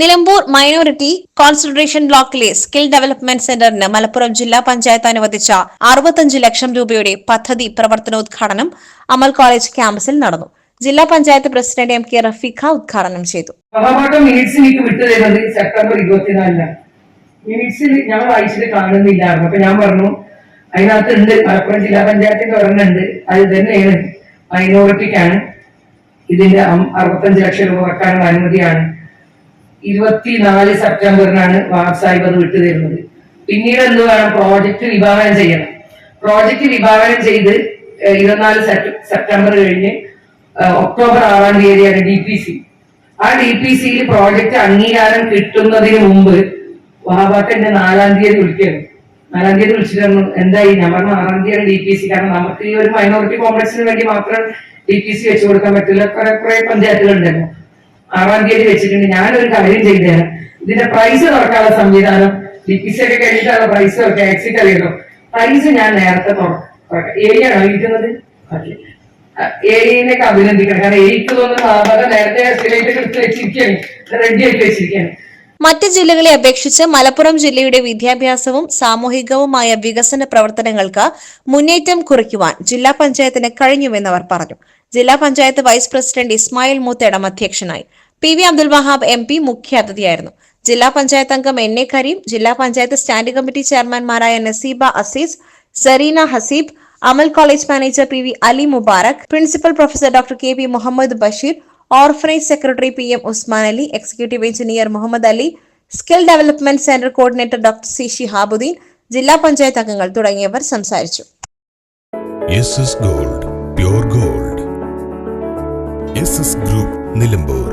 Nilambur minority concentration ബ്ലോക്കിലെ skill development സെന്ററിന് മലപ്പുറം ജില്ലാ പഞ്ചായത്ത് അനുവദിച്ച അറുപത്തഞ്ച് ലക്ഷം രൂപയുടെ പദ്ധതി പ്രവർത്തനോദ്ഘാടനം അമൽ കോളേജ് ക്യാമ്പസിൽ നടന്നു. ജില്ലാ panchayat president M K Rafeekha ഉദ്ഘാടനം ചെയ്തു. സെപ്റ്റംബർ ഇരുപത്തിനാലിനാണ് മിനിറ്റ്സിൽ ഞാൻ വായിച്ചിട്ട് കാണുന്നില്ലായിരുന്നു. അപ്പൊ ഞാൻ പറഞ്ഞു അതിനകത്ത് മലപ്പുറം ജില്ലാ പഞ്ചായത്തിന്റെ ഒരെണ്ണം ഉണ്ട് അത് തന്നെയാണ്. മൈനോറിറ്റിക്കാണ്. ഇതിന്റെ അറുപത്തഞ്ച് ലക്ഷം രൂപ വെക്കാനുള്ള അനുമതിയാണ്. ഇരുപത്തിനാല് സെപ്റ്റംബറിനാണ് വാർഡ് സാഹിബ് അത് വിട്ടുതരുന്നത് പിന്നീട് എന്ത് വേണം? പ്രോജക്റ്റ് വിഭാവനം ചെയ്യണം. പ്രോജക്റ്റ് വിഭാവനം ചെയ്ത് ഇരുപത്തിനാല് സെപ്റ്റംബർ കഴിഞ്ഞ് ഒക്ടോബർ ആറാം തീയതിയാണ് ഡി പി സി ആ ഡി പി സിയിൽ പ്രോജക്റ്റ് അംഗീകാരം കിട്ടുന്നതിന് മുമ്പ് വഹാബാക്ക് എന്നെ നാലാം തീയതി വിളിക്കുന്നു നാലാം തീയതി വിളിച്ചിട്ട് എന്തായി? ഞാൻ പറഞ്ഞു ആറാം തീയതി ഡി പി സി കാരണം നമുക്ക് ഈ ഒരു മൈനോറിറ്റി കോംപ്ലക്സിന് വേണ്ടി മാത്രം ഡി പി സി വെച്ചു കൊടുക്കാൻ പറ്റില്ല. കുറെ കുറെ പഞ്ചായത്തുകളുണ്ടല്ലോ ആറാം തീയതി വെച്ചിട്ടുണ്ട്. ഞാനൊരു കാര്യം ചെയ്തതാണ്. ഇതിന്റെ പ്രൈസ് തുറക്കാനുള്ള സംവിധാനം ഒക്കെ കഴിഞ്ഞിട്ടുള്ള പ്രൈസ് ഒക്കെ? എക്സിറ്റ് അറിയണം പ്രൈസ് ഞാൻ നേരത്തെ തുറക്കാം ഏരിയാണ് ഇരിക്കുന്നത് ഏരിയനെ അഭിനന്ദിക്കണം. കാരണം എനിക്ക് തോന്നുന്നു സാധാരണ നേരത്തെ എസ്റ്റിമേറ്റ് വെച്ചിരിക്കുകയാണ്. റെഡി ആക്കി വെച്ചിരിക്കുകയാണ്. മറ്റ് ജില്ലകളെ അപേക്ഷിച്ച് മലപ്പുറം ജില്ലയുടെ വിദ്യാഭ്യാസവും സാമൂഹികവുമായ വികസന പ്രവർത്തനങ്ങൾക്ക് മുന്നേറ്റം കുറിക്കുവാൻ ജില്ലാ പഞ്ചായത്തിന് കഴിഞ്ഞുവെന്ന് അവർ പറഞ്ഞു. ജില്ലാ പഞ്ചായത്ത് വൈസ് പ്രസിഡന്റ് ഇസ്മായിൽ മൂത്തേടം അധ്യക്ഷനായി. P V Abdul Wahab M P മുഖ്യാതിഥിയായിരുന്നു ജില്ലാ പഞ്ചായത്ത് അംഗം എൻ എ കരീം ജില്ലാ panchayat standing committee ചെയർമാൻമാരായ Naseeba Azeez Sareena Haseeb Amal college manager P V Ali Mubarak principal professor doctor K P Muhammad Basheer orphanage secretary P M Usman Ali executive engineer Muhammad Ali skill development centre coordinator doctor C Shihabuddeen ജില്ലാ പഞ്ചായത്ത് അംഗങ്ങൾ തുടങ്ങിയവർ സംസാരിച്ചു. Gold gold group Nilambur